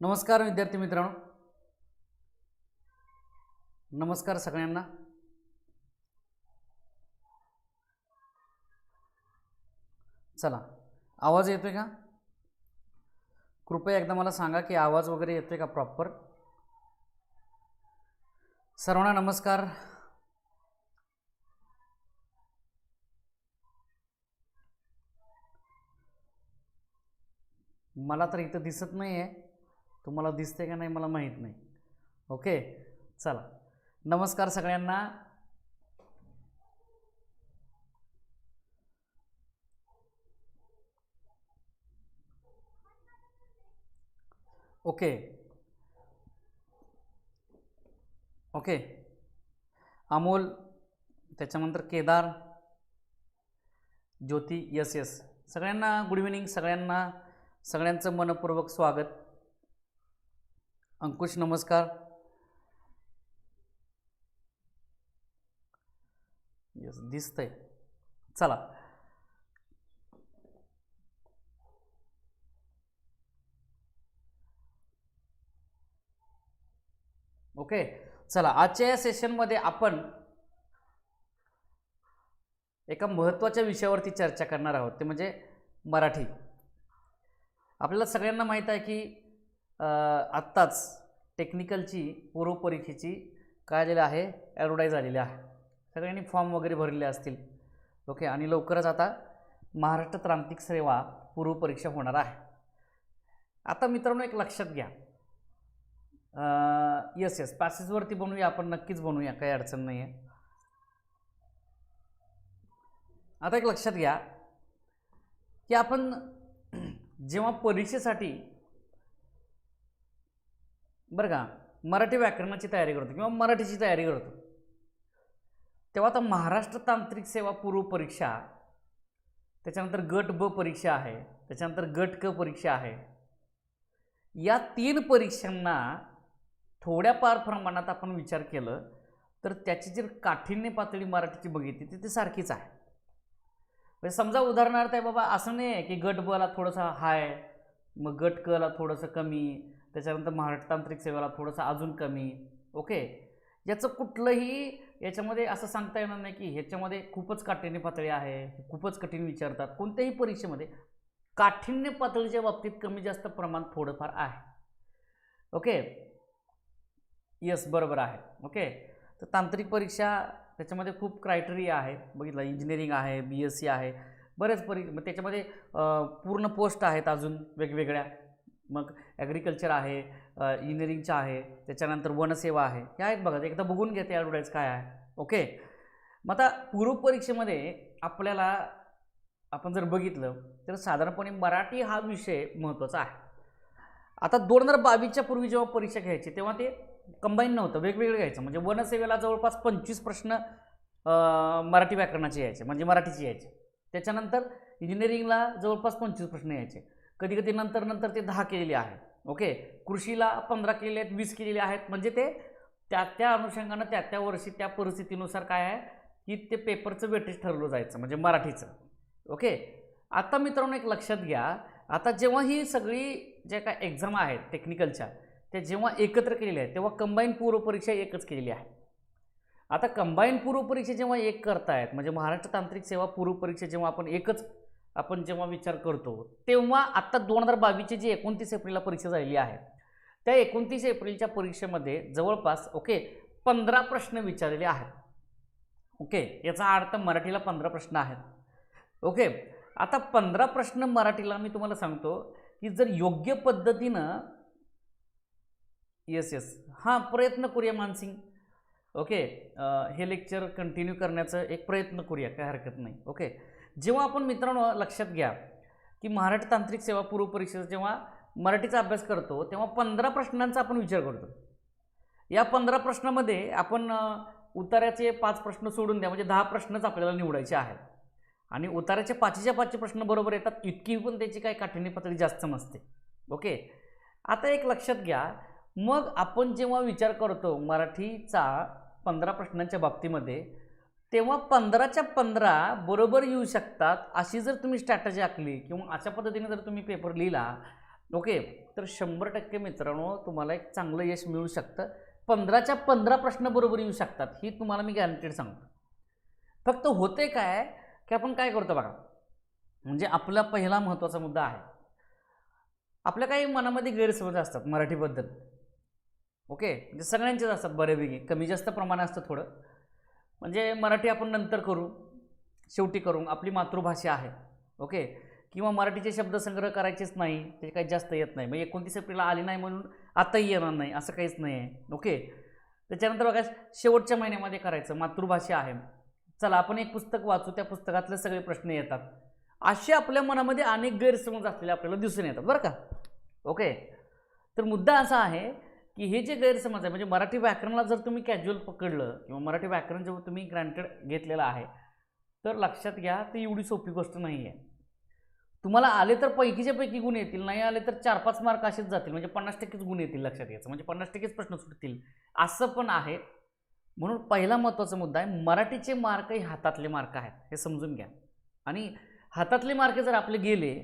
नमस्कार विद्यार्थी मित्रांनो. नमस्कार सगळ्यांना. चला आवाज येतोय का? कृपया एकदा मला सांगा की आवाज वगैरे येतोय का प्रॉपर? सर्वांना नमस्कार. मला तर इथं दिसत नाही आहे तुम्हाला दिसते का नाही मला माहीत नाही. ओके? चला. नमस्कार सगळ्यांना. ओके. ओके. अमोल त्याच्यानंतर केदार ज्योती यस यस. सगळ्यांना गुड इव्हिनिंग सगळ्यांना. सगळ्यांचं मनपूर्वक स्वागत. अंकुश नमस्कार. यस दिसतंय. चला. ओके चला. आजच्या या सेशनमध्ये आपण एका महत्त्वाच्या विषयावरती चर्चा करणार आहोत. ते म्हणजे मराठी. आपल्याला सगळ्यांना माहीत आहे की आत्ताच टेक्निकलची पूर्वपरीक्षेची काय झालेलं आहे ॲडव्हर्टाईज आलेली आहे. सगळ्यांनी फॉर्म वगैरे भरलेले असतील. ओके आणि लवकरच आता महाराष्ट्र तांत्रिक सेवा पूर्वपरीक्षा होणार आहे. आता मित्रांनो एक लक्षात घ्या. येस येस पॅसेजवरती बनवूया आपण नक्कीच बनवूया काही अडचण नाही आहे आता एक लक्षात घ्या की आपण जेव्हा परीक्षेसाठी बरं का मराठी व्याकरणाची तयारी करतो किंवा मराठीची तयारी करतो. तेव्हा आता महाराष्ट्र तांत्रिक सेवा पूर्व परीक्षा त्याच्यानंतर गट ब परीक्षा आहे त्याच्यानंतर गट क परीक्षा आहे. या तीन परीक्षांना थोड्याफार प्रमाणात आपण विचार केलं तर त्याची जर काठिण्य पातळी मराठीची बघितली तर ती सारखीच आहे. म्हणजे समजा उदाहरणार्थ आहे बाबा असं नाही आहे की गट बला थोडंसं हाय मग गट कला थोडंसं कमी त्याच्यानंतर महाराष्ट्र तांत्रिक सेवेला थोडंसं अजून कमी ओके? याचं कुठलंही याच्यामध्ये असं सांगता येणार नाही की ह्याच्यामध्ये खूपच काठिण्य पातळी आहे खूपच कठीण विचारतात. कोणत्याही परीक्षेमध्ये काठिण्य पातळीच्या बाबतीत कमी जास्त प्रमाण थोडंफार आहे. ओके? यस बरोबर आहे. ओके? तर तांत्रिक परीक्षा त्याच्यामध्ये खूप क्रायटेरिया आहे बघितलं इंजिनिअरिंग आहे बी एस सी आहे. बरेच परी मग त्याच्यामध्ये पूर्ण पोस्ट आहेत अजून वेगवेगळ्या. मग ॲग्रिकल्चर आहे इंजिनिअरिंगच्या आहे त्याच्यानंतर वनसेवा आहे. ह्या आहेत बघा एकदा बघून घेते ॲडव्हर्टाईज काय आहे. ओके? मग आता पूर्व परीक्षेमध्ये आपल्याला आपण जर बघितलं तर साधारणपणे मराठी हा विषय महत्त्वाचा आहे. आता दोन हजार बावीसच्या पूर्वी जेव्हा परीक्षा घ्यायची तेव्हा ते कंबाईन नव्हतं वेगवेगळं घ्यायचं. म्हणजे वनसेवेला जवळपास पंचवीस प्रश्न मराठी व्याकरणाचे यायचे म्हणजे मराठीचे यायचे. त्याच्यानंतर इंजिनिअरिंगला जवळपास पंचवीस प्रश्न यायचे. कधी कधी नंतर नंतर ते दहा केलेले आहे ओके? कृषीला पंधरा केलेले आहेत वीस केलेले आहेत. म्हणजे ते त्या त्या अनुषंगानं त्या त्या वर्षी त्या परिस्थितीनुसार काय आहे? की ते पेपरचं वेटेज ठरवलं जायचं म्हणजे मराठीचं. ओके? आता मित्रांनो एक लक्षात घ्या. आता जेव्हा ही सगळी ज्या काय एक्झाम आहेत टेक्निकलच्या त्या जेव्हा एकत्र केलेल्या आहेत तेव्हा कंबाईन पूर्वपरीक्षा एकच केलेली आहे. आता कंबाईन पूर्वपरीक्षा जेव्हा एक करतायत म्हणजे महाराष्ट्र तांत्रिक सेवा पूर्वपरीक्षा जेव्हा आपण एकच आपण जेव्हा विचार करतो तेव्हा आत्ता दोन हजार बावीसची जी एकोणतीस एप्रिलला परीक्षा झालेली आहे त्या एकोणतीस एप्रिलच्या परीक्षेमध्ये जवळपास ओके पंधरा प्रश्न विचारलेले आहेत. ओके याचा अर्थ मराठीला पंधरा प्रश्न आहेत. ओके आता पंधरा प्रश्न मराठीला मी तुम्हाला सांगतो की जर योग्य पद्धतीनं येस येस हां प्रयत्न करूया मानसिंग. ओके हे लेक्चर कंटिन्यू करण्याचं एक प्रयत्न करूया काय हरकत नाही. ओके जेव्हा आपण मित्रांनो लक्षात घ्या की महाराष्ट्र तांत्रिक सेवा पूर्व परीक्षेचा जेव्हा मराठीचा अभ्यास करतो तेव्हा पंधरा प्रश्नांचा आपण विचार करतो. या पंधरा प्रश्नामध्ये आपण अं, उतार्याचे पाच प्रश्न सोडून द्या म्हणजे दहा प्रश्नच आपल्याला निवडायचे आहेत. आणि उताराचे पाचीच्या पाचचे प्रश्न बरोबर येतात इतकी पण त्याची काही काठिण्य पातळी जास्त नसते. ओके आता एक लक्षात घ्या मग आपण जेव्हा विचार करतो मराठीचा पंधरा प्रश्नांच्या बाबतीमध्ये तेव्हा पंधराच्या पंधरा बरोबर येऊ शकतात अशी जर तुम्ही स्ट्रॅटजी आखली किंवा अशा पद्धतीने जर तुम्ही पेपर लिहिला ओके तर शंभर टक्के मित्रांनो तुम्हाला एक चांगलं यश मिळू शकतं. पंधराच्या पंधरा प्रश्न बरोबर येऊ शकतात ही तुम्हाला मी गॅरंटेड सांगतो. फक्त होते काय की आपण काय करतो बघा म्हणजे आपला पहिला महत्त्वाचा मुद्दा आहे. आपल्या काही मनामध्ये गैरसमज असतात मराठीबद्दल ओके? म्हणजे सगळ्यांचेच असतात बऱ्यापैकी कमी जास्त प्रमाण असतं थोडं. म्हणजे मराठी आपण नंतर करू. शेवटी करू. आपली मातृभाषा आहे. ओके? किंवा मराठीचे शब्दसंग्रह करायचेच नाही. ते काही जास्त येत नाही. मग एकोणतीस एप्रिलला आली नाही म्हणून आताही येणार नाही. असं काहीच नाही आहे ओके? त्याच्यानंतर बघा शेवटच्या महिन्यामध्ये करायचं. मातृभाषा आहे. चला आपण एक पुस्तक वाचू. त्या पुस्तकातले सगळे प्रश्न येतात. असे आपल्या मनामध्ये अनेक गैरसमज असलेले आपल्याला दिसून येतात. बरं का? ओके? तर मुद्दा असा आहे की हे जे गैरसमज आहे म्हणजे मराठी व्याकरणाला जर तुम्ही कॅज्युअल पकडलं किंवा मराठी व्याकरण जेव्हा तुम्ही ग्रँटेड घेतलेलं आहे तर लक्षात घ्या ती एवढी सोपी गोष्ट नाही आहे तुम्हाला आले तर पैकीच्या पैकी गुण येतील नाही आले तर चार पाच मार्क असेच जातील म्हणजे पन्नास टक्केच गुण येतील लक्षात घ्यायचं. म्हणजे पन्नास टक्केच प्रश्न सुटतील असं पण आहे. म्हणून पहिला महत्त्वाचा मुद्दा आहे मराठीचे मार्क हे हातातले मार्क आहेत हे समजून घ्या. आणि हातातले मार्क जर आपले गेले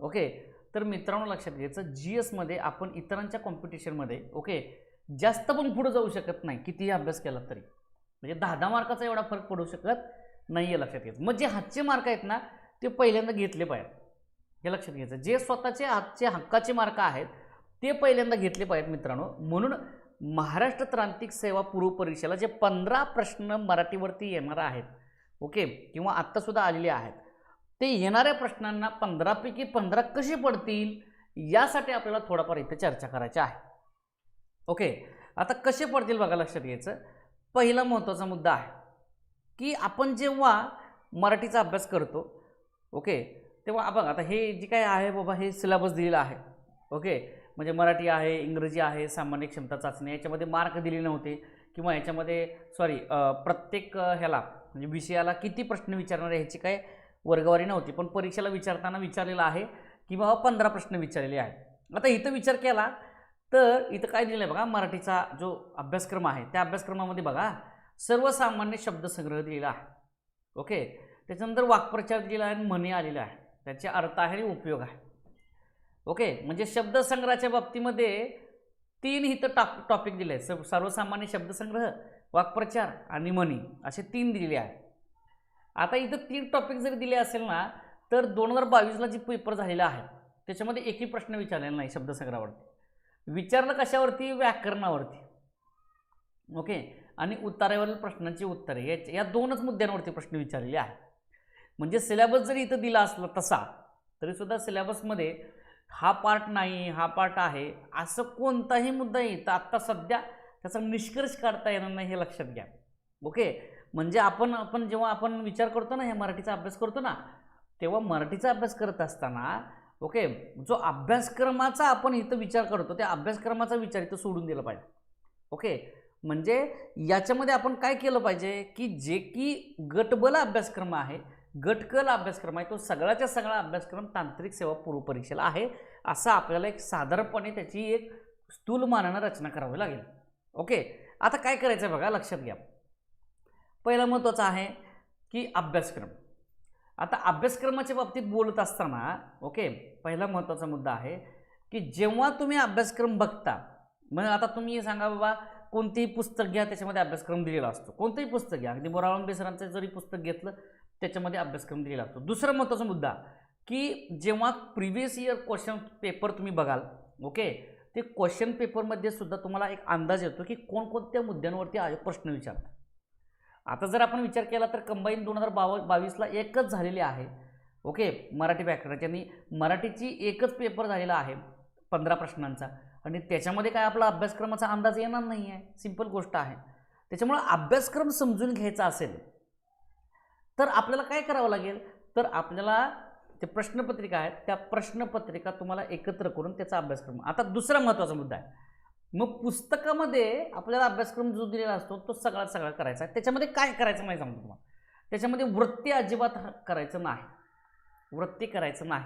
ओके तर मित्रांनो लक्षात घ्यायचं जी एसमध्ये आपण इतरांच्या कॉम्पिटिशनमध्ये ओके जास्त पण पुढं जाऊ शकत नाही कितीही अभ्यास केला तरी. म्हणजे दहा दहा मार्काचा एवढा फरक पडू शकत नाही आहे लक्षात घ्यायचं. मग जे हातचे मार्क आहेत ना ते पहिल्यांदा घेतले पाहिजेत. हे लक्षात घ्यायचं. जे स्वतःचे हातचे हक्काचे मार्क आहेत ते पहिल्यांदा घेतले पाहिजेत मित्रांनो. म्हणून महाराष्ट्र तांत्रिक सेवा पूर्व परीक्षेला जे पंधरा प्रश्न मराठीवरती येणार आहेत ओके किंवा आत्तासुद्धा आलेले आहेत ते येणाऱ्या प्रश्नांना पंधरापैकी पंधरा कसे पडतील यासाठी आपल्याला थोडाफार इथे चर्चा करायची आहे. ओके? आता कसे पडतील बघा लक्षात घ्यायचं. पहिला महत्त्वाचा मुद्दा आहे की आपण जेव्हा मराठीचा अभ्यास करतो ओके? तेव्हा बघा आता हे जे काय आहे बाबा हे सिलेबस दिलेलं आहे ओके? म्हणजे मराठी आहे इंग्रजी आहे सामान्य क्षमता चाचणी याच्यामध्ये मार्क दिले नव्हते किंवा याच्यामध्ये सॉरी प्रत्येक ह्याला म्हणजे विषयाला किती प्रश्न विचारणार आहे ह्याची काय वर्गवारी नव्हती पण परीक्षेला विचारताना विचारलेलं आहे की बाबा पंधरा प्रश्न विचारलेले आहेत. आता इथं विचार केला तर इथं काय दिलेलं आहे बघा मराठीचा जो अभ्यासक्रम आहे त्या अभ्यासक्रमामध्ये बघा सर्वसामान्य शब्दसंग्रह दिलेला आहे. ओके? त्याच्यानंतर वाक्प्रचार दिलेला आहे आणि म्हणी आलेला आहे. त्याचे अर्थ आहे आणि उपयोग आहे. ओके? म्हणजे शब्दसंग्रहाच्या बाबतीमध्ये तीन इथं टॉप टॉपिक दिले आहेत सर्वसामान्य शब्दसंग्रह वाक्प्रचार आणि म्हणी असे तीन दिलेले आहेत. आता इथं तीन टॉपिक जरी दिले असेल ना तर दोन हजार बावीसला जी पेपर झालेला आहे त्याच्यामध्ये एकही प्रश्न विचारलेला नाही शब्दसंग्रहावरती. विचारलं कशावरती? व्याकरणावरती. ओके आणि उत्तरावरील प्रश्नांची उत्तरे. या या दोनच मुद्द्यांवरती प्रश्न विचारलेले आहेत. म्हणजे सिलेबस जरी इथं दिला असला तसा तरीसुद्धा सिलेबसमध्ये हा पार्ट नाही हा पार्ट आहे असं कोणताही मुद्दा येईल तर आत्ता सध्या त्याचा निष्कर्ष काढता येणार नाही हे लक्षात घ्या. ओके म्हणजे आपण आपण जेव्हा आपण विचार करतो ना हे मराठीचा अभ्यास करतो ना तेव्हा मराठीचा अभ्यास करत असताना ओके जो अभ्यासक्रमाचा आपण इथं विचार करतो त्या अभ्यासक्रमाचा विचार इथं सोडून दिला पाहिजे. ओके म्हणजे याच्यामध्ये आपण काय केलं पाहिजे की जे की गटबल अभ्यासक्रम आहे गटकल अभ्यासक्रम आहे तो सगळ्याच्या सगळा अभ्यासक्रम तांत्रिक सेवा पूर्वपरीक्षेला आहे असं आपल्याला एक साधारणपणे त्याची एक स्थूलमानानं रचना करावी लागेल. ओके आता काय करायचं आहे बघा लक्षात घ्या. पहिलं महत्त्वाचं आहे की अभ्यासक्रम. आता अभ्यासक्रमाच्या बाबतीत बोलत असताना ओके पहिला महत्त्वाचा मुद्दा आहे की जेव्हा तुम्ही अभ्यासक्रम बघता मग आता तुम्ही सांगा बाबा कोणतेही पुस्तक घ्या त्याच्यामध्ये अभ्यासक्रम दिलेला असतो. कोणतंही पुस्तक घ्या. अगदी बोरावंबे सरांचं जरी पुस्तक घेतलं त्याच्यामध्ये अभ्यासक्रम दिलेला असतो. दुसरा महत्त्वाचा मुद्दा की जेव्हा प्रिव्हियस इयर क्वेश्चन पेपर तुम्ही बघाल ओके ते क्वेश्चन पेपरमध्ये सुद्धा तुम्हाला एक अंदाज येतो की कोणकोणत्या मुद्द्यांवरती प्रश्न विचारतात. आता जर आपण विचार केला तर कंबाईन दोन हजार बाव बावीसला एकच झालेली आहे. ओके? मराठी व्याकरणाची आणि मराठीची एकच पेपर झालेला आहे पंधरा प्रश्नांचा. आणि त्याच्यामध्ये काय आपला अभ्यासक्रमाचा अंदाज येणार नाही आहे सिंपल गोष्ट आहे. त्याच्यामुळं अभ्यासक्रम समजून घ्यायचा असेल तर आपल्याला काय करावं लागेल? तर आपल्याला ते प्रश्नपत्रिका आहेत त्या प्रश्नपत्रिका तुम्हाला एकत्र करून त्याचा अभ्यासक्रम. आता दुसरा महत्त्वाचा मुद्दा आहे. मग पुस्तकामध्ये आपल्याला अभ्यासक्रम जो दिलेला असतो तो सगळा सगळा करायचा. आहे त्याच्यामध्ये काय करायचं नाही सांगतो तुम्हाला? त्याच्यामध्ये वृत्ती अजिबात करायचं नाही. वृत्ती करायचं नाही.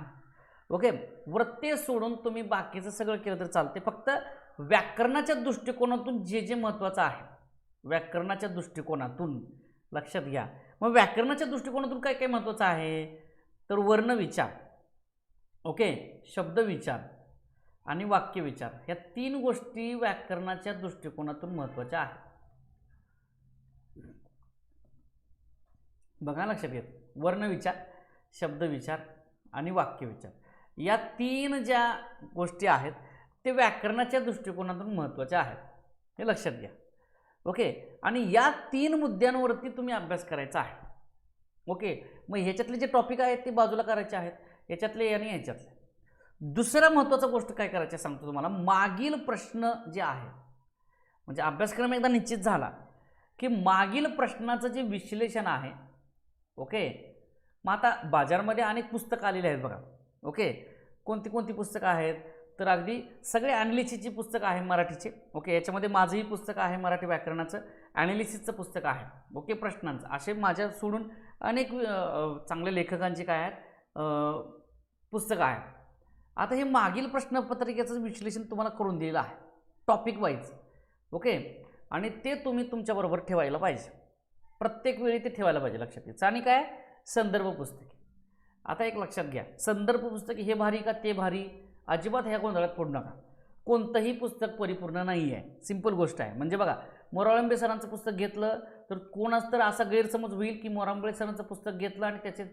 ओके? वृत्ती सोडून तुम्ही बाकीचं सगळं केलं तर चालते फक्त व्याकरणाच्या दृष्टिकोनातून जे जे महत्त्वाचं आहे व्याकरणाच्या दृष्टिकोनातून लक्षात घ्या. मग व्याकरणाच्या दृष्टिकोनातून काय काय महत्त्वाचं आहे? तर वर्णविचार ओके? शब्दविचार आणि वाक्यविचार ह्या तीन गोष्टी व्याकरणाच्या दृष्टिकोनातून महत्त्वाच्या आहेत. बघा लक्षात घेत वर्णविचार शब्दविचार आणि वाक्यविचार या तीन ज्या गोष्टी आहेत ते व्याकरणाच्या दृष्टिकोनातून महत्त्वाच्या आहेत. हे लक्षात घ्या. ओके? आणि या तीन मुद्द्यांवरती तुम्ही अभ्यास करायचा आहे. ओके? मग ह्याच्यातले जे टॉपिक आहेत ते बाजूला करायचे आहेत. याच्यातले आणि ह्याच्यातले. दुसरं महत्त्वाचं गोष्ट काय करायची आहे? सांगतो तुम्हाला. मागील प्रश्न जे आहे म्हणजे अभ्यासक्रम एकदा निश्चित झाला की मागील प्रश्नाचं जे विश्लेषण आहे ओके? मग आता बाजारमध्ये अनेक पुस्तकं आलेली आहेत बघा ओके? कोणती कोणती पुस्तकं आहेत? तर अगदी सगळे ॲनालिसिसची पुस्तकं आहे मराठीचे ओके? याच्यामध्ये माझंही पुस्तक आहे मराठी व्याकरणाचं ॲनालिसिसचं पुस्तक आहे ओके? प्रश्नांचं. असे माझ्या सोडून अनेक चांगल्या लेखकांची काय आहेत पुस्तकं आहेत. आता हे मागील प्रश्नपत्रिकेचं विश्लेषण तुम्हाला करून दिलेलं आहे टॉपिक वाईज ओके आणि ते तुम्ही तुमच्याबरोबर ठेवायला पाहिजे. प्रत्येक वेळी ते ठेवायला पाहिजे लक्षात घ्यायचं आणि काय? संदर्भ पुस्तके. आता एक लक्षात घ्या. संदर्भ पुस्तके हे भारी का? ते भारी. अजिबात ह्या गोंधळात पडू नका. कोणतंही पुस्तक परिपूर्ण नाही आहे सिंपल गोष्ट आहे. म्हणजे बघा मोराळंबे सरांचं पुस्तक घेतलं तर कोणाच तर असा गैरसमज होईल की मोराळंबे सरांचं पुस्तक घेतलं आणि त्याचे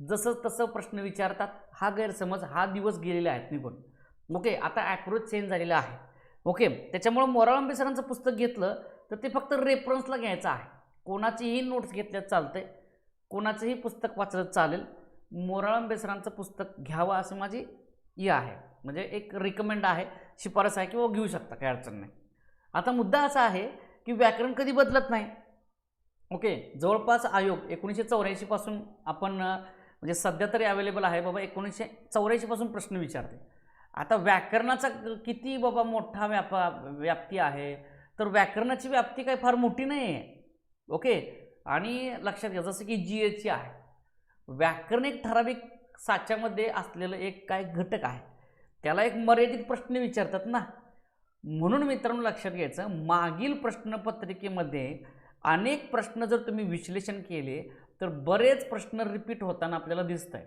जसं तसं प्रश्न विचारतात हा गैरसमज हा दिवस गेलेले आहेत निघून. ओके आता ॲप्रोच चेंज झालेला आहे. ओके त्याच्यामुळं मोराळंबे सरांचं पुस्तक घेतलं तर ते फक्त रेफरन्सला घ्यायचं आहे. कोणाचीही नोट्स घेतल्यात चालते कोणाचंही पुस्तक वाचलं चालेल मोराळंबे सरांचं पुस्तक घ्यावं असं माझी ही आहे. म्हणजे एक रिकमेंड आहे शिफारस आहे किंवा घेऊ शकता काही अडचण नाही. आता मुद्दा असा आहे की व्याकरण कधी बदलत नाही. ओके जवळपास आयोग एकोणीसशे चौऱ्याऐंशीपासून आपण म्हणजे सध्या तरी अवेलेबल आहे बाबा एकोणीसशे चौऱ्याऐंशीपासून प्रश्न विचारते. आता व्याकरणाचा किती बाबा मोठा व्यापा व्याप्ती आहे? तर व्याकरणाची व्याप्ती काही फार मोठी नाही आहे ओके? आणि लक्षात घ्या जसं की जी एचची आहे. व्याकरण एक ठराविक साच्यामध्ये असलेलं एक काय घटक आहे. त्याला एक मर्यादित प्रश्न विचारतात ना. म्हणून मित्रांनो लक्षात घ्यायचं मागील प्रश्नपत्रिकेमध्ये अनेक प्रश्न जर तुम्ही विश्लेषण केले तर बरेच प्रश्न रिपीट होताना आपल्याला दिसत आहे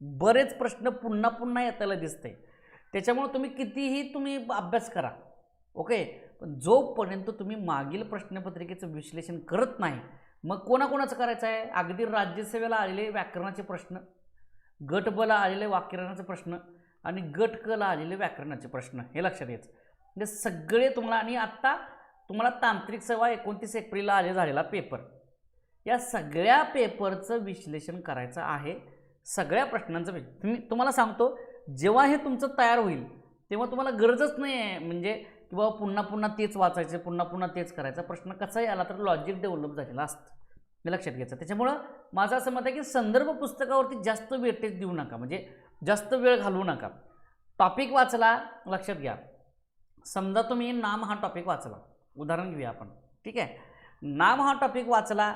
बरेच प्रश्न पुन्हा पुन्हा येताना आहे त्याच्यामुळे तुम्ही कितीही तुम्ही अभ्यास करा ओके पण जोपर्यंत तुम्ही मागील प्रश्नपत्रिकेचं विश्लेषण करत नाही मग कोणाकोणाचं करायचं आहे? अगदी राज्यसेवेला आलेले व्याकरणाचे प्रश्न गट बला आलेले व्याकरणाचे प्रश्न आणि गट कला आलेले व्याकरणाचे प्रश्न हे लक्षात घ्यायचं. म्हणजे सगळे तुम्हाला आणि आत्ता तुम्हाला तांत्रिक सेवा एकोणतीस एप्रिलला आले झालेला पेपर या सगळ्या पेपरचं विश्लेषण करायचं आहे. सगळ्या प्रश्नांचं तुम्ही तुम्हाला सांगतो जेव्हा हे तुमचं तयार होईल तेव्हा तुम्हाला गरजच नाही आहे म्हणजे की बाबा पुन्हा पुन्हा तेच वाचायचं पुन्हा पुन्हा तेच करायचा. प्रश्न कसाही आला तर लॉजिक डेव्हलप झालेला असतं. हे लक्षात घ्यायचं. त्याच्यामुळं माझं असं मत आहे की संदर्भ पुस्तकावरती जास्त वेटेज देऊ नका. म्हणजे जास्त वेळ घालवू नका. टॉपिक वाचला लक्षात घ्या. समजा तुम्ही नाम हा टॉपिक वाचला. उदाहरण घेऊया आपण. ठीक आहे? नाम हा टॉपिक वाचला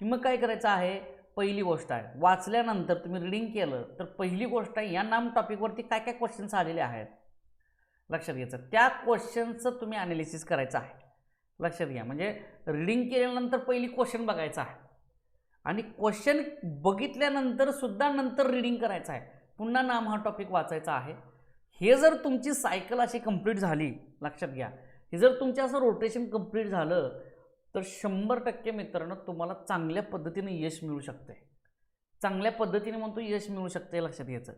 की मग काय करायचं आहे? पहिली गोष्ट आहे वाचल्यानंतर तुम्ही रिडिंग केलं तर पहिली गोष्ट आहे या नाम टॉपिकवरती काय काय क्वेश्चन्स आलेले आहेत? लक्षात घ्यायचं. त्या क्वेश्चनचं तुम्ही ॲनालिसिस करायचं आहे. लक्षात घ्या. म्हणजे रिडिंग केल्यानंतर पहिली क्वेश्चन बघायचं आहे. आणि क्वेश्चन बघितल्यानंतर सुद्धा नंतर रिडिंग करायचं आहे. पुन्हा नाम हा टॉपिक वाचायचा आहे. हे जर तुमची सायकल अशी कंप्लीट झाली लक्षात घ्या. हे जर तुमचं असं रोटेशन कंप्लीट झालं तर शंभर टक्के मित्रांनो तुम्हाला चांगल्या पद्धतीने यश मिळू शकते. चांगल्या पद्धतीने म्हणतो यश मिळू शकते लक्षात घ्यायचं.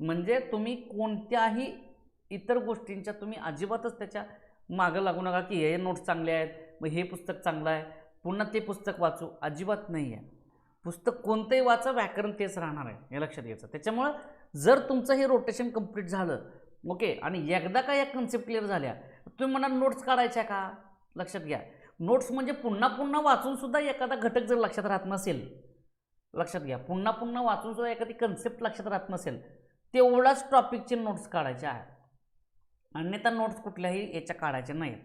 म्हणजे तुम्ही कोणत्याही इतर गोष्टींच्या तुम्ही अजिबातच त्याच्या मागं लागू नका की हे नोट्स चांगले आहेत मग हे पुस्तक चांगलं आहे पुन्हा ते पुस्तक वाचू अजिबात नाही आहे. पुस्तक कोणतंही वाचा व्याकरण तेच राहणार आहे हे लक्षात घ्यायचं. त्याच्यामुळं जर तुमचं हे रोटेशन कंप्लीट झालं ओके आणि एकदा का या कन्सेप्ट क्लिअर झाल्या तुम्ही म्हणा नोट्स काढायच्या का? लक्षात घ्या. नोट्स म्हणजे पुन्हा पुन्हा वाचूनसुद्धा एखादा घटक जर लक्षात राहत नसेल लक्षात घ्या पुन्हा पुन्हा वाचूनसुद्धा एखादी कन्सेप्ट लक्षात राहत नसेल तेवढाच टॉपिकचे नोट्स काढायचे आहेत. अन्यथा नोट्स कुठल्याही याच्या काढायच्या नाहीत.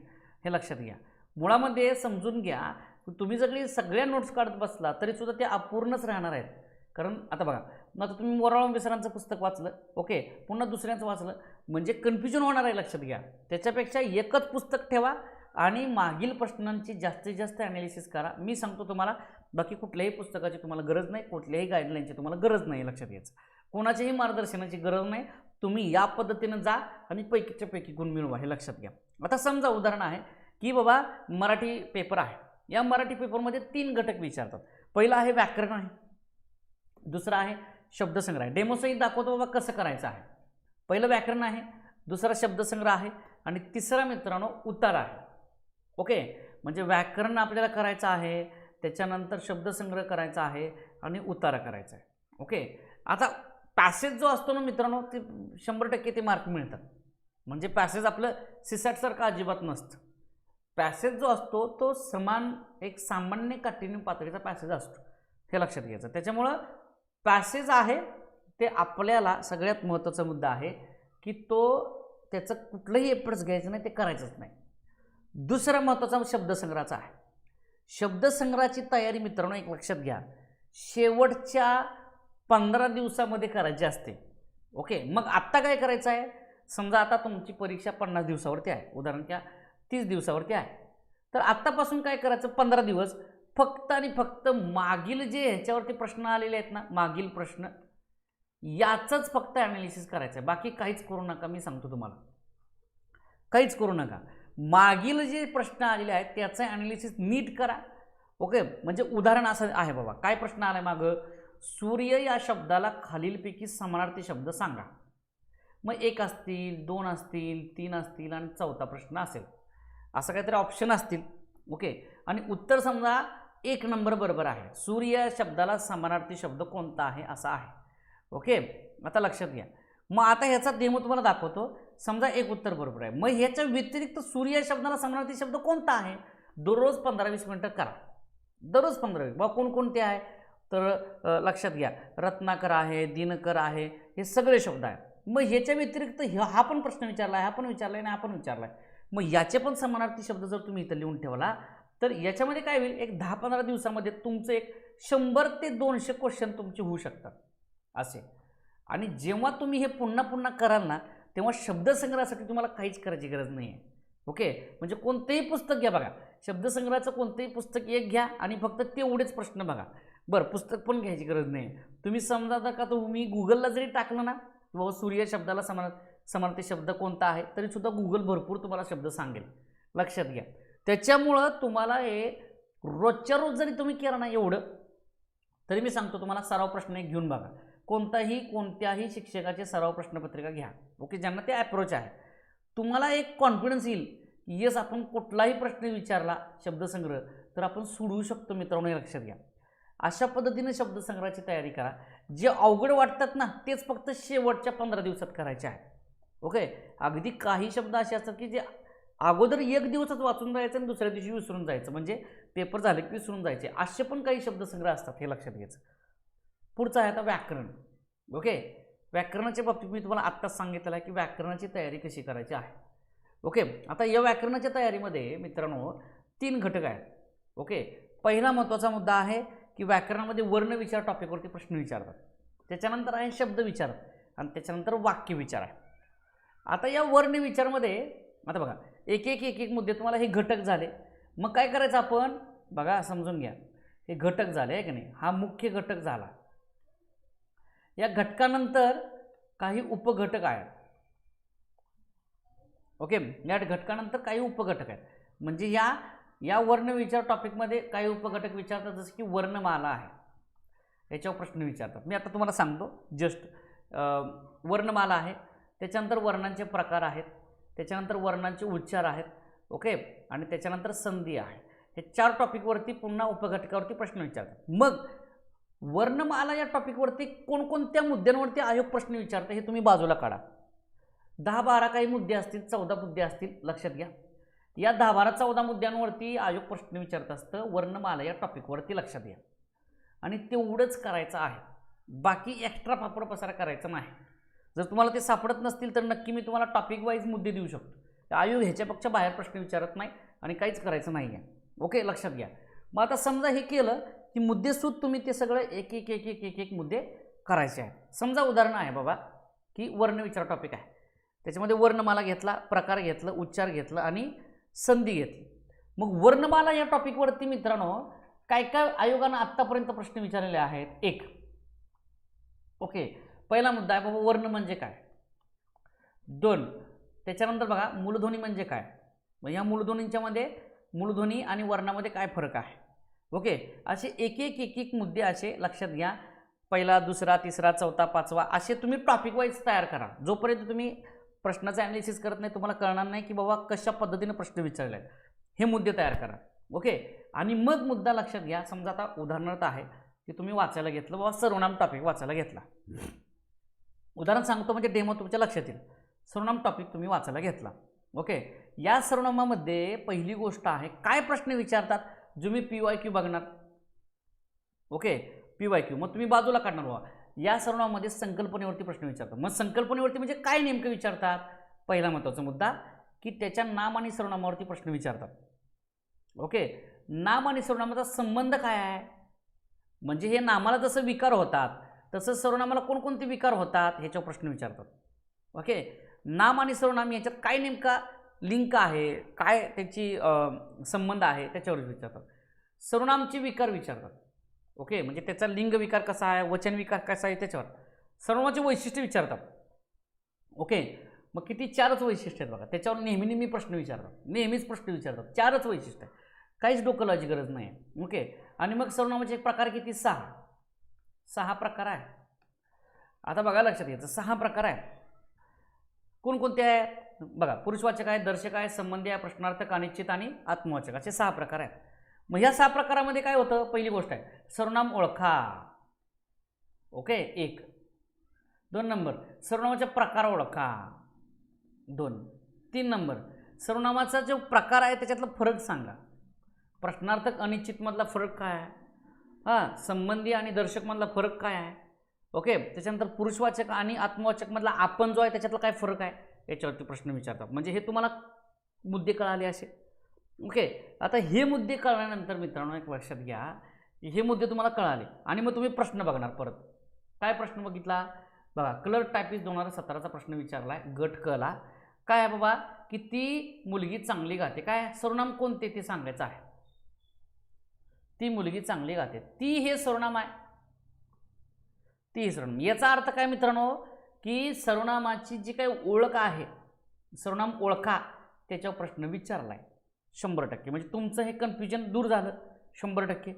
हे लक्षात घ्या. मुळामध्ये समजून घ्या तुम्ही जरी सगळ्या नोट्स काढत बसला तरीसुद्धा ते अपूर्णच राहणार आहेत. कारण आता बघा मग आता तुम्ही मोराळम सरांचं पुस्तक वाचलं ओके पुन्हा दुसऱ्यांचं वाचलं म्हणजे कन्फ्युजन होणार आहे लक्षात घ्या. त्याच्यापेक्षा एकच पुस्तक ठेवा आणि मागील प्रश्नांची जास्तीत जास्त ॲनालिसिस करा. मी सांगतो तुम्हाला बाकी कुठल्याही पुस्तकाची तुम्हाला गरज नाही कुठल्याही गाईडलाईनची तुम्हाला गरज नाही लक्षात घ्यायचं. कोणाच्याही मार्गदर्शनाची गरज नाही तुम्ही या पद्धतीनं जा आणि पैकीच्या पैकी गुण मिळवा हे लक्षात घ्या. आता समजा उदाहरण आहे की बाबा मराठी पेपर आहे. या मराठी पेपरमध्ये तीन घटक विचारतात. पहिला आहे व्याकरण आहे. दुसरा आहे शब्दसंग्रह आहे. डेमोसही दाखवतो बाबा कसं करायचं आहे. पहिलं व्याकरण आहे दुसरा शब्दसंग्रह आहे आणि तिसरा मित्रांनो उतार आहे. ओके? म्हणजे व्याकरण आपल्याला करायचं आहे त्याच्यानंतर शब्दसंग्रह करायचा आहे आणि उतारा करायचा आहे. ओके? आता पॅसेज जो असतो ना मित्रांनो ते शंभर टक्के ते मार्क मिळतात. म्हणजे पॅसेज आपलं सिसॅटसारखं अजिबात नसतं. पॅसेज जो असतो तो समान एक सामान्य काठीण्य पातळीचा पॅसेज असतो. हे लक्षात घ्यायचं. त्याच्यामुळं पॅसेज आहे ते आपल्याला सगळ्यात महत्त्वाचा मुद्दा आहे की तो त्याचं कुठलंही एफर्ट्स घ्यायचं नाही ते करायचंच नाही. दुसरा महत्त्वाचा शब्दसंग्रहाचा आहे. शब्दसंग्रहाची तयारी मित्रांनो एक लक्षात घ्या. शेवटच्या पंधरा दिवसामध्ये करायची असते. ओके? मग आत्ता काय करायचं आहे? समजा आता तुमची परीक्षा पन्नास दिवसावरती आहे. उदाहरण घ्या तीस दिवसावरती आहे. तर आत्तापासून काय करायचं? पंधरा दिवस. फक्त आणि फक्त मागील जे ह्याच्यावरती प्रश्न आलेले आहेत ना मागील प्रश्न याचंच फक्त ॲनालिसिस करायचं आहे बाकी काहीच करू नका मी सांगतो तुम्हाला. काहीच करू नका. मागील जे प्रश्न आलेले आहेत त्याचं ॲनालिसिस नीट करा. ओके म्हणजे उदाहरण असं आहे बाबा. काय प्रश्न आला आहे मागं? सूर्य या शब्दाला खालीलपैकी समानार्थी शब्द सांगा. मग एक असतील दोन असतील तीन असतील आणि चौथा प्रश्न असेल. असं काहीतरी ऑप्शन असतील. ओके आणि उत्तर समजा एक नंबर बरोबर आहे. सूर्य या शब्दाला समानार्थी शब्द कोणता आहे? असा आहे. ओके आता लक्षात घ्या. मग आता ह्याचा डेमो तुम्हाला दाखवतो. समजा एक उत्तर बरोबर आहे. मग ह्याच्या व्यतिरिक्त सूर्य या शब्दाला समानार्थी शब्द कोणता आहे? दररोज पंधरा वीस मिनटं करा. दररोज पंधरा वीस. बा कोणकोणते आहे? तर लक्षात घ्या. रत्नाकर आहे दिनकर आहे हे सगळे शब्द आहेत. मग ह्याच्या व्यतिरिक्त हा पण प्रश्न विचारला आहे हा पण विचारला आहे आणि हा पण विचारला आहे मग याचे पण समानार्थी शब्द जर तुम्ही इथं लिहून ठेवला तर याच्यामध्ये काय होईल? एक दहा पंधरा दिवसामध्ये तुमचं एक शंभर ते दोनशे क्वेश्चन तुमचे होऊ शकतात. असे. आणि जेव्हा तुम्ही हे पुन्हा पुन्हा कराल ना तेव्हा शब्दसंग्रहासाठी तुम्हाला काहीच करायची गरज नाही आहे ओके? म्हणजे कोणतेही पुस्तक घ्या बघा. शब्दसंग्रहाचं कोणतंही पुस्तक एक घ्या आणि फक्त तेवढेच प्रश्न बघा. बरं पुस्तक पण घ्यायची गरज नाही तुम्ही समजा तर का तुम्ही गुगलला जरी टाकलं ना बाबा सूर्य शब्दाला समान समानार्थी शब्द कोणता आहे तरीसुद्धा गुगल भरपूर तुम्हाला शब्द सांगेल. लक्षात घ्या. त्याच्यामुळं तुम्हाला हे रोजच्या रोज जरी तुम्ही केलं ना एवढं तरी मी सांगतो तुम्हाला सराव प्रश्न एक घेऊन बघा. कोणताही कोणत्याही शिक्षकाचे सराव प्रश्नपत्रिका घ्या. ओके? ज्यांना ते अप्रोच आहे. तुम्हाला एक कॉन्फिडन्स येईल. की येस आपण कुठलाही प्रश्न विचारला शब्दसंग्रह तर आपण सोडवू शकतो मित्रांनो हे लक्षात घ्या. अशा पद्धतीने शब्दसंग्रहाची तयारी करा. जे अवघड वाटतात ना तेच फक्त शेवटच्या पंधरा दिवसात करायचे आहे. ओके? अगदी काही शब्द असे असतात की जे अगोदर एक दिवसात वाचून जायचं आणि दुसऱ्या दिवशी विसरून जायचं. म्हणजे पेपर झाले की विसरून जायचे. असे पण काही शब्दसंग्रह असतात हे लक्षात घ्यायचं. पुढचं आहे आता व्याकरण. ओके? व्याकरणाच्या बाबतीत मी तुम्हाला आत्ताच सांगितलं आहे की व्याकरणाची तयारी कशी करायची आहे. ओके? आता या व्याकरणाच्या तयारीमध्ये मित्रांनो तीन घटक आहेत. ओके? पहिला महत्त्वाचा मुद्दा आहे की व्याकरणामध्ये वर्ण विचार टॉपिकवरती प्रश्न विचारतात. त्याच्यानंतर आहे शब्द विचार आणि त्याच्यानंतर वाक्य विचार आहे. आता या वर्ण विचारमध्ये आता बघा एक एक एक एक मुद्दे तुम्हाला हे घटक झाले. मग काय करायचं आपण? बघा समजून घ्या. हे घटक झाले आहे की नाही? हा मुख्य घटक झाला. या घटकानंतर काही उपघटक आहेत. ओके या घटकानंतर काही उपघटक आहेत. म्हणजे या या वर्णविचार टॉपिकमध्ये काही उपघटक विचारतात जसं की वर्णमाला आहे. याच्यावर प्रश्न विचारतात. मी आता तुम्हाला सांगतो जस्ट वर्णमाला आहे. त्याच्यानंतर वर्णांचे प्रकार आहेत. त्याच्यानंतर वर्णांचे उच्चार आहेत. ओके? आणि त्याच्यानंतर संधी आहे. हे चार टॉपिकवरती पुन्हा उपघटकावरती प्रश्न विचारतात. मग वर्णमाला या टॉपिकवरती कोणकोणत्या मुद्द्यांवरती आयोग प्रश्न विचारते हे तुम्ही बाजूला काढा. दहा बारा काही मुद्दे असतील चौदा मुद्दे असतील लक्षात घ्या. या दहा बारा चौदा मुद्द्यांवरती आयोग प्रश्न विचारत असतं वर्णमाला या टॉपिकवरती लक्षात घ्या. आणि तेवढंच करायचं आहे. बाकी एक्स्ट्रा पापड पसारा करायचा नाही. जर तुम्हाला ते सापडत नसतील तर नक्की मी तुम्हाला टॉपिक वाईज मुद्दे देऊ शकतो. आयोग ह्याच्यापेक्षा बाहेर प्रश्न विचारत नाही आणि काहीच करायचं नाही आहे ओके लक्षात घ्या. मग आता समजा हे केलं की मुद्देसूद तुम्ही ते सगळं एक एक एक एक एक एक मुद्दे करायचे आहे समजा उदाहरण आहे बाबा की वर्णविचार टॉपिक आहे. त्याच्यामध्ये वर्णमाला घेतला प्रकार घेतलं उच्चार घेतलं आणि संधी घेतली. मग वर्णमाला या टॉपिकवरती मित्रांनो काय काय आयोगानं आत्तापर्यंत प्रश्न विचारलेले आहेत? एक. ओके. पहिला मुद्दा आहे बाबा वर्ण म्हणजे काय? दोन. त्याच्यानंतर बघा मूलध्वनी म्हणजे काय? मग ह्या मूलध्वनींच्यामध्ये मूलध्वनी आणि वर्णामध्ये काय फरक आहे? ओके? असे एक एक एक एक मुद्दे असे लक्षात घ्या. पहिला दुसरा तिसरा चौथा पाचवा असे तुम्ही टॉपिक वाईज तयार करा. जोपर्यंत तुम्ही प्रश्नाचं ॲनालिसिस करत नाही तुम्हाला कळणार नाही की बाबा कशा पद्धतीने प्रश्न विचारले आहेत हे मुद्दे तयार करा. ओके? आणि मग मुद्दा लक्षात घ्या. समजा आता उदाहरणार्थ आहे की तुम्ही वाचायला घेतलं बाबा सर्वनाम टॉपिक वाचायला घेतला. उदाहरण सांगतो म्हणजे डेमो तुमच्या लक्षात येईल. सर्वनाम टॉपिक तुम्ही वाचायला घेतला. ओके? या सर्वनामामध्ये पहिली गोष्ट आहे काय प्रश्न विचारतात? जो मी पी वाय क्यू बघणार. ओके पी वाय क्यू मग तुम्ही बाजूला काढणार बाबा या सर्वांमध्ये संकल्पनेवरती प्रश्न विचारतात मग संकल्पनेवरती म्हणजे काय नेमकं विचारतात? पहिला महत्त्वाचा मुद्दा की त्याच्या नाम आणि सर्वनामावरती प्रश्न विचारतात. ओके नाम आणि सर्वनामाचा संबंध काय आहे? म्हणजे हे नामाला जसं विकार होतात तसं सर्वनामाला कोणकोणते विकार होतात ह्याच्यावर प्रश्न विचारतात. ओके नाम आणि सर्वनाम याच्यात काय नेमका लिंक आहे काय त्याची संबंध आहे त्याच्यावर विचारतात. सर्वनामचे विकार विचारतात. ओके? म्हणजे त्याचा लिंग विकार कसा आहे वचन विकार कसा आहे त्याच्यावर. सर्वनामाचे वैशिष्ट्य विचारतात. ओके? मग किती? चारच वैशिष्ट्य आहेत बघा. त्याच्यावर नेहमी नेहमी प्रश्न विचारतात. नेहमीच प्रश्न विचारतात. चारच वैशिष्ट्य आहे काहीच डोकलाची गरज नाही. आहे ओके? आणि मग सर्वनामाचे प्रकार किती? सहा. सहा प्रकार आहे आता बघा लक्षात घ्यायचं सहा प्रकार आहे कोणकोणते आहे बघा पुरुषवाचक आहे दर्शक आहे संबंधी आहे प्रश्नार्थक अनिश्चित आणि आत्मवाचक. असे सहा प्रकार आहेत. मग ह्या सहा प्रकारामध्ये काय होतं? पहिली गोष्ट आहे सर्वनाम ओळखा. ओके? एक. दोन नंबर सर्वनामाचे प्रकार ओळखा. दोन. तीन नंबर सर्वनामाचा जो प्रकार आहे त्याच्यातला फरक सांगा. प्रश्नार्थक अनिश्चितमधला फरक काय आहे? हां संबंधी आणि दर्शकमधला फरक काय आहे? ओके? त्याच्यानंतर पुरुषवाचक आणि आत्मवाचकमधला आपण जो आहे त्याच्यातला काय फरक आहे? याच्यावरती प्रश्न विचारतात. म्हणजे हे तुम्हाला मुद्दे कळाले असे ओके आता हे मुद्दे कळल्यानंतर मित्रांनो एक लक्षात घ्या हे मुद्दे तुम्हाला कळाले आणि मग तुम्ही प्रश्न बघणार परत. काय प्रश्न बघितला? बघा कलर टायपिस्ट दोन हजार सतराचा प्रश्न विचारला आहे गट कला काय आहे बाबा? की ती मुलगी चांगली गाते. काय? सर्वनाम कोणते ते सांगायचं आहे. ती मुलगी चांगली गाते. ती हे सर्वनाम आहे. ती हे सर्वनाम. याचा अर्थ काय मित्रांनो? की सर्वनामाची जी काही ओळख आहे सर्वनाम ओळखा त्याच्यावर प्रश्न विचारला आहे शंभर टक्के. म्हणजे तुमचं हे कन्फ्युजन दूर झालं. शंभर टक्के.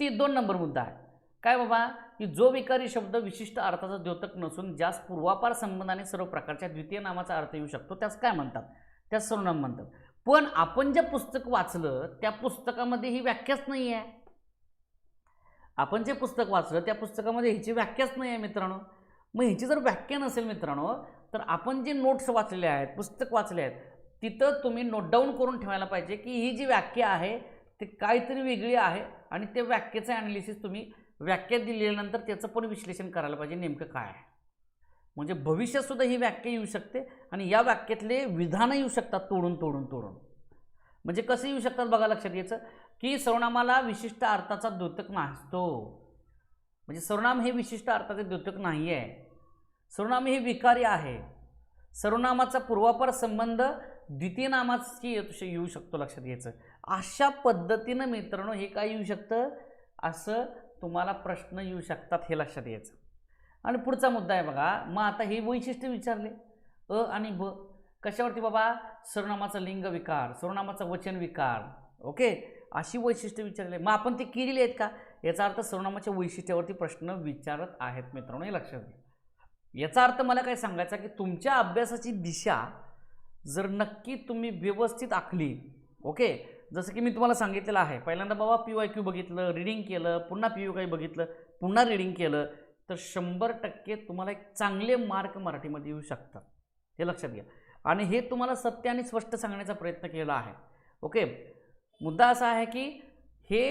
ती दोन नंबर मुद्दा आहे. काय बाबा की जो विकारी शब्द विशिष्ट अर्थाचा द्योतक नसून ज्यास पूर्वापार संबंधाने सर्व प्रकारच्या द्वितीय नामाचा अर्थ येऊ शकतो त्यास काय म्हणतात? त्यास सर्वनाम म्हणतात. पण आपण जे पुस्तक वाचलं त्या पुस्तकामध्ये ही व्याख्याच नाही आहे आपण जे पुस्तक वाचलं त्या पुस्तकामध्ये ह्याची व्याख्याच नाही आहे मित्रांनो. मग ह्याची जर व्याख्या नसेल मित्रांनो तर आपण जे नोट्स वाचलेले आहेत पुस्तक वाचले आहेत तिथं तुम्ही नोट डाऊन करून ठेवायला पाहिजे की ही जी व्याख्या आहे ती काहीतरी वेगळी आहे आणि त्या व्याख्येचं ॲनालिसिस तुम्ही व्याख्या दिल्यानंतर त्याचं पण विश्लेषण करायला पाहिजे नेमकं काय आहे. म्हणजे भविष्यातसुद्धा ही व्याख्या येऊ शकते आणि या वाक्यातले विधानं येऊ शकतात तोडून तोडून तोडून. म्हणजे कसं येऊ शकतात बघा लक्षात घ्यायचं की सर्वनामाला विशिष्ट अर्थाचा द्योतक नसतो म्हणजे सर्वनाम हे विशिष्ट अर्थाचे द्योतक नाही आहे सर्वनाम हे विकारी आहे. सर्वनामाचा पूर्वापर संबंध द्वितीय नामाची येऊ शकतो लक्षात घ्यायचं. अशा पद्धतीनं मित्रांनो हे काय येऊ शकतं? असं तुम्हाला प्रश्न येऊ शकतात हे लक्षात घ्यायचं. आणि पुढचा मुद्दा आहे बघा मग आता हे वैशिष्ट्य विचारले. अ आणि ब. कशावरती बाबा? सर्वनामाचा लिंग विकार सर्वनामाचा वचन विकार. ओके? अशी वैशिष्ट्य विचारले. मग आपण ते केलेली आहेत का? याचा अर्थ सर्वनामाच्या वैशिष्ट्यावरती प्रश्न विचारत आहेत मित्रांनो हे लक्षात घ्या. याचा अर्थ मला काय सांगायचा की तुमच्या अभ्यासाची दिशा जर नक्की तुम्ही व्यवस्थित आखली ओके? जसं की मी तुम्हाला सांगितलेलं आहे पहिल्यांदा बाबा पी वाय क्यू बघितलं रिडिंग केलं पुन्हा पी यू काही बघितलं पुन्हा रिडिंग केलं तर शंभर टक्के तुम्हाला एक चांगले मार्क मराठीमध्ये येऊ शकतात. हे लक्षात घ्या. आणि हे तुम्हाला सत्य आणि स्पष्ट सांगण्याचा प्रयत्न केला आहे ओके? मुद्दा असा आहे की हे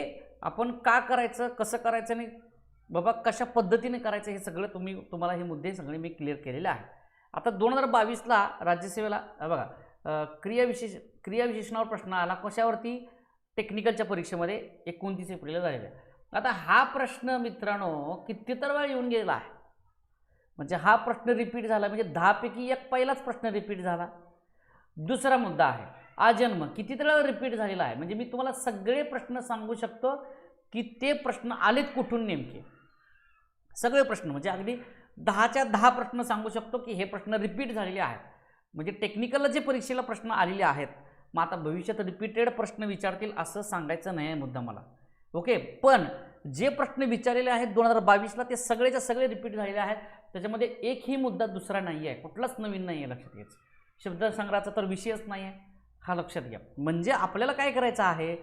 आपण का करायचं कसं करायचं आणि बाबा कशा पद्धतीने करायचं हे सगळं तुम्ही तुम्हाला हे मुद्दे सगळे मी क्लिअर केलेले आहे आता दोन हजार बावीसला राज्यसेवेला बघा क्रियाविशेष क्रियाविशेषणावर प्रश्न आला कशावरती टेक्निकलच्या परीक्षेमध्ये एकोणतीस एप्रिलला झालेला आहे. आता हा प्रश्न मित्रांनो कितीतर वेळा येऊन गेला आहे. म्हणजे हा प्रश्न रिपीट झाला म्हणजे दहापैकी एक पहिलाच प्रश्न रिपीट झाला. दुसरा मुद्दा आहे आजन्म कितीतळा रिपीट झालेला आहे. म्हणजे मी तुम्हाला सगळे प्रश्न सांगू शकतो की ते प्रश्न आलेत कुठून नेमके? सगळे प्रश्न. म्हणजे अगदी दहाच्या दहा प्रश्न सांगू शकतो की हे प्रश्न रिपीट झालेले आहेत. म्हणजे टेक्निकल जे परीक्षेला प्रश्न आलेले आहेत मग आता भविष्यात रिपीटेड प्रश्न विचारतील असं सांगायचं नाही आहे मुद्दा मला. ओके पण जे प्रश्न विचारलेले आहेत दोन हजार बावीसला ते सगळेच्या सगळे रिपीट झालेले आहेत. त्याच्यामध्ये एकही मुद्दा दुसरा नाही आहे कुठलाच नवीन नाही आहे लक्षात घ्यायचं. शब्दसंग्रहाचा तर विषयच नाही आहे हा लक्षात घ्या. म्हणजे आपल्याला काय करायचं आहे?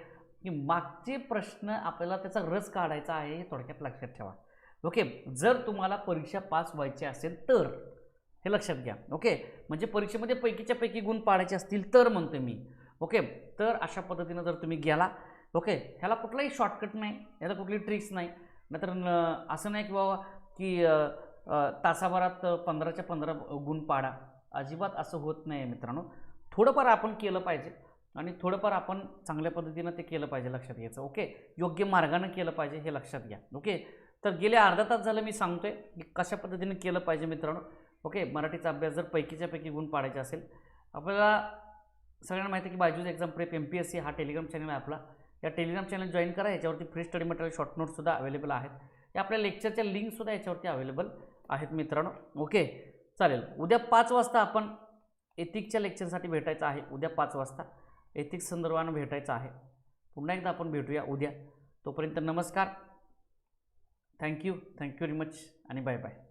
की मागचे प्रश्न आपल्याला त्याचा रस काढायचा आहे हे थोडक्यात लक्षात ठेवा. ओके? जर तुम्हाला परीक्षा पास व्हायची असेल तर हे लक्षात घ्या. ओके? म्हणजे परीक्षेमध्ये पैकीच्या पैकी गुण पाडायचे असतील तर म्हणतो मी. ओके? तर अशा पद्धतीनं जर तुम्ही गेला ओके? ह्याला कुठलाही शॉर्टकट नाही ह्याला कुठली ट्रिक्स नाही. नाहीतर न- असं नाही की बाबा की तासाभरात पंधराच्या पंधरा गुण पाडा. अजिबात असं होत नाही मित्रांनो. थोडंफार आपण केलं पाहिजे आणि थोडंफार आपण चांगल्या पद्धतीनं ते केलं पाहिजे लक्षात घ्यायचं. ओके? योग्य मार्गानं केलं पाहिजे हे लक्षात घ्या. ओके? तर गेले अर्धा तास झालं मी सांगतोय की कशा पद्धतीने केलं पाहिजे मित्रांनो. ओके? मराठीचा अभ्यास जर पैकीच्या पैकी गुण पाडायचे असेल आपल्याला सगळ्यांना माहिती आहे की Byju's exam prep M P S C हा टेलिग्राम चॅनल आहे आपला. या टेलिग्राम चॅनल जॉईन करा याच्यावरती फ्री स्टडी मटेरियल शॉर्ट नोट्ससुद्धा अवेलेबल आहेत. या आपल्या लेक्चरच्या लिंकसुद्धा याच्यावरती अवेलेबल आहेत मित्रांनो. ओके? चालेल. उद्या पाच वाजता आपण एथिकच्या लेक्चरसाठी भेटायचं आहे. उद्या पाच वाजता एथिक्स संदर्भानं भेटायचं आहे. पुन्हा एकदा आपण भेटूया उद्या. तोपर्यंत नमस्कार. Thank you thank you very much आणि बाय बाय